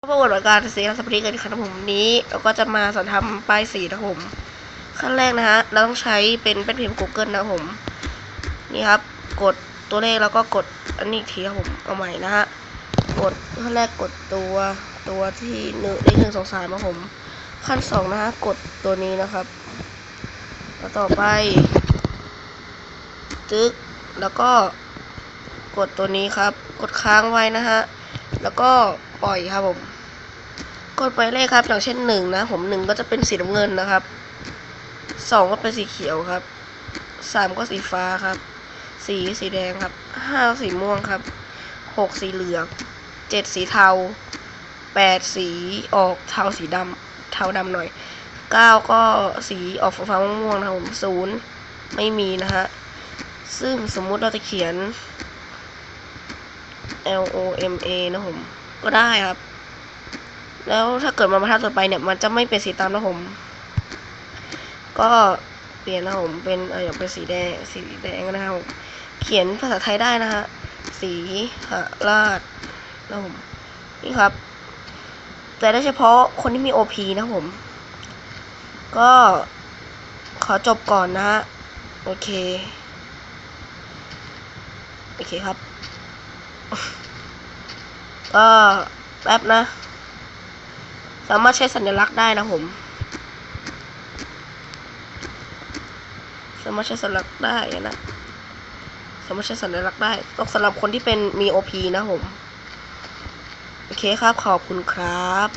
ประวัติการเสียรัสปรีกันครับผมนี้เราก็จะมาสอนทำป้ายสีนะผมขั้นแรกนะฮะเราต้องใช้เป็นเป็นพิมพ์ Google นะผมนี่ครับ กดตัวเลขแล้วก็กดอันนี้ทีครับผมเอาใหม่นะฮะกดขั้นแรกกดตัวตัวที่หนึ่งเลขหนึ่งสองสามครับผม ขั้นสองนะฮะกดตัวนี้นะครับ แล้วต่อไปจึ๊กแล้วก็กดตัวนี้ครับ กดค้างไว้นะฮะ แล้วก็ปล่อยครับผม กดไปเลขครับ อย่างเช่นหนึ่งนะ ผมหนึ่งก็จะเป็นสีน้ำเงินนะครับสองก็เป็นสีเขียวครับสามก็สีฟ้าครับสี่สีแดงครับห้าสีม่วงครับหกสีเหลืองเจ็ดสีเทาแปดสีออกเทาสีดำเทาดำหน่อยเก้าก็สีออกฟ้าม่วงนะครับผมศูนย์ไม่มีนะฮะซึ่งสมมุติเราจะเขียน L O M A นะผม ก็ได้ครับ แล้วถ้าเกิดมาบรรทัดต่อไปเนี่ย มันจะไม่เป็นสีตามนะผม ก็เปลี่ยนนะผมเป็นเอออยางเป็นสีแดงสีแดงนะครับผมเขียนภาษาไทยได้นะฮะสีหราชนะผมนี่ครับ แต่ได้เฉพาะคนที่มี OP นะผม ก็ขอจบก่อนนะฮะ โอเค โอเคครับ ก็แป๊บนะ สามารถใช้สัญลักษณ์ได้นะผม สามารถใช้สัญลักษณ์ได้นะ สามารถใช้สัญลักษณ์ได้ ต้องสำหรับคนที่เป็นมีโอพีนะผม โอเคครับ ขอบคุณครับ